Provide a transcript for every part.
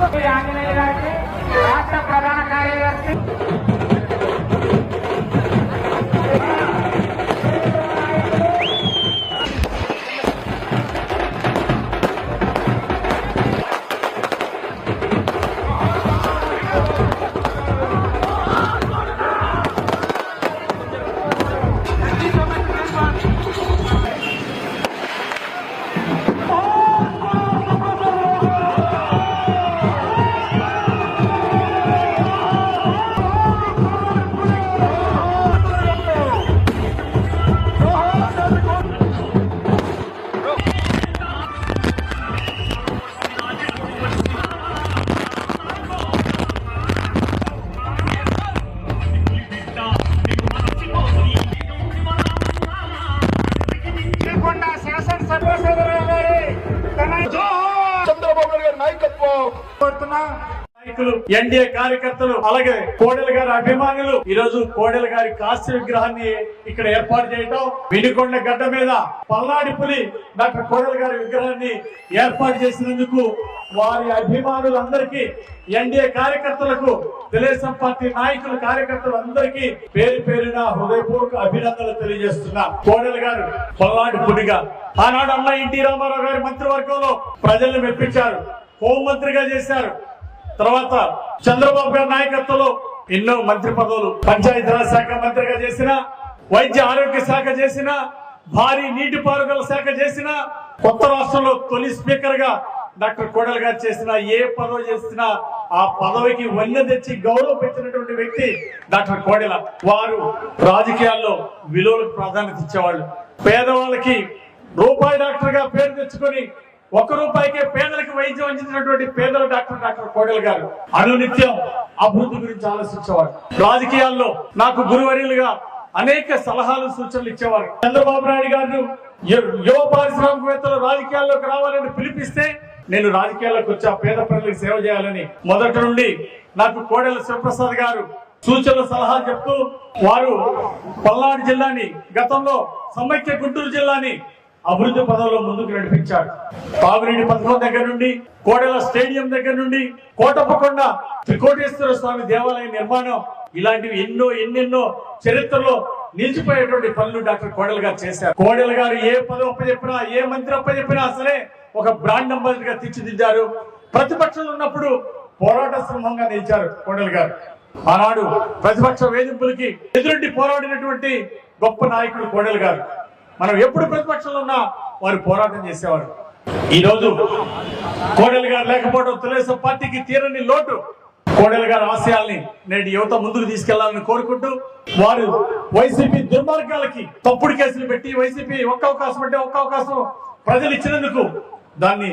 ఆంజనేయ గారికి రాష్ట్ర ప్రధాన కార్యదర్శి శాసనసభ సభ్యురాలు గారి తన చంద్రబాబు నాయుడు గారి నాయకత్వం కోరుతున్నా నాయకులు ఎన్డీఏ కార్యకర్తలు అలాగే కోడెల గారి అభిమానులు ఈ రోజు కోడెల గారి కాస్య విగ్రహాన్ని ఇక్కడ ఏర్పాటు చేయటం వినుకొండ గడ్డ మీద పల్నాడి పులి డాక్టర్ కోడెల గారి విగ్రహాన్ని ఏర్పాటు చేసినందుకు వారి అభిమానులందరికీ ఎన్డీఏ కార్యకర్తలకు తెలుగుదేశం పార్టీ నాయకులు కార్యకర్తలు అందరికీ పేరు పేరున హృదయపూర్వక అభినందనలు తెలియజేస్తున్నా. కోడెల గారు పల్నాడు పులిగా. ఆనాడు అన్న ఎన్టీ రామారావు గారి మంత్రివర్గంలో ప్రజల్ని మెప్పించారు హోంమంత్రిగా చేశారు. తర్వాత చంద్రబాబు గారి నాయకత్వంలో ఎన్నో మంత్రి పదవులు పంచాయతీరాజ్ శాఖ మంత్రిగా చేసిన వైద్య ఆరోగ్య శాఖ చేసిన భారీ నీటిపారుదల శాఖ చేసిన కొత్త రాష్ట్రంలో తొలి స్పీకర్గా డాక్టర్ కోడల్ గారు చేసిన ఏ పదవి చేసినా ఆ పదవికి వన్నె తెచ్చి గౌరవం పెంచినటువంటి వ్యక్తి డాక్టర్ కోడెల. వారు రాజకీయాల్లో విలువలకు ప్రాధాన్యత ఇచ్చేవాళ్ళు. పేదవాళ్ళకి రూపాయి డాక్టర్గా పేరు తెచ్చుకొని ఒక్క రూపాయికే పేదలకు వైద్యం అందించినటువంటి పేదల డాక్టర్ డాక్టర్ కోడెల గారు అనునిత్యం అభివృద్ధి గురించి ఆలోచించేవారు. రాజకీయాల్లో నాకు గురువర్యులుగా అనేక సలహాలు సూచనలు ఇచ్చేవారు. చంద్రబాబు నాయుడు గారు యువ పారిశ్రామికవేత్తలు రాజకీయాల్లోకి రావాలని పిలిపిస్తే నేను రాజకీయాల్లోకి వచ్చి ఆ పేద ప్రజలకు సేవ చేయాలని మొదటి నుండి నాకు కోడెల శివప్రసాద్ గారు సూచనలు సలహాలు చెప్తూ వారు పల్నాడు జిల్లాని గతంలో సమైక్య గుంటూరు జిల్లాని అభివృద్ధి పదంలో ముందుకు నడిపించాడు. తాగునీటి పథకం దగ్గర నుండి కోడెల స్టేడియం దగ్గర నుండి కోటప్పకొండ త్రికోటేశ్వర స్వామి దేవాలయ నిర్మాణం ఇలాంటివి ఎన్నో ఎన్నెన్నో చరిత్రలో నిలిచిపోయేటువంటి పనులు డాక్టర్ కోడెల గారు చేశారు. కోడెల గారు ఏ పదవి అప్పచెప్పినా ఏ మంత్రి అప్పచెప్పినా సరే ఒక బ్రాండ్ అంబాసిడర్గా తీర్చిదిద్దారు. ప్రతిపక్షంలో ఉన్నప్పుడు పోరాట సింహంగా నిలిచారు కోడెల గారు. ఆనాడు ప్రతిపక్ష వేధింపులకి ఎదురొడ్డి పోరాడినటువంటి గొప్ప నాయకుడు కోడెల గారు. మనం ఎప్పుడు ప్రతిపక్షంలో ఉన్నా వారు పోరాటం చేసేవారు. ఈ రోజు కోడెల గారు లేకపోవడం తెలుగుదేశం పార్టీకి తీరని లోటు. కోడెల గారి ఆశయాల్ని నేటి యువత ముందుకు తీసుకెళ్ళాలని కోరుకుంటూ వారు వైసీపీ దుర్మార్గాలకి తప్పుడు కేసులు పెట్టి వైసీపీ ఒక్క అవకాశం అంటే ఒక్క అవకాశం ప్రజలు ఇచ్చినందుకు దాన్ని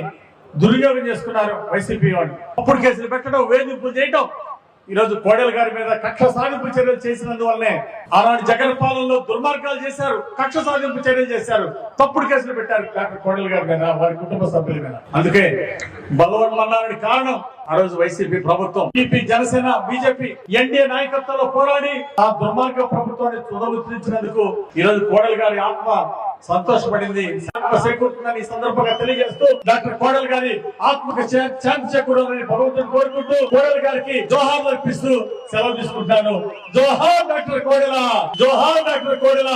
దుర్వినియోగం చేసుకున్నారు వైసీపీ వాళ్ళు. తప్పుడు కేసులు పెట్టడం వేధింపులు చేయటం ఈ రోజు కోడెల గారి మీద కక్ష సాధింపు చర్యలు చేసినందువల్లనే ఆనాడు జగన్ పాలనలో దుర్మార్గాలు చేశారు కక్ష సాధింపు చర్యలు చేశారు. తప్పుడు కేసులు పెట్టారు డాక్టర్ కోడెల గారి మీద వారి కుటుంబ సభ్యుల మీద. అందుకే బలవన్మన్నారని కారణం ఆ రోజు వైసీపీ ప్రభుత్వం. టీపీ జనసేన బీజేపీ ఎన్డీఏ నాయకత్వంలో పోరాడి ఆ దుర్మార్గ ప్రభుత్వాన్ని తుదముద్రించినందుకు ఈ రోజు కోడెల గారి ఆత్మ సంతోషపడింది. ఆత్మ చేకూరుతుందని ఈ సందర్భంగా తెలియజేస్తూ డాక్టర్ కోడల్ గారి ఆత్మకు శా- శాంతి చేకూరాలని భగవంతుని కోరుకుంటూ కోడల్ గారికి జోహార్ అర్పిస్తూ సెలవు తీసుకుంటాను. జోహార్ డాక్టర్ కోడెల జోహార్ డాక్టర్ కోడెల.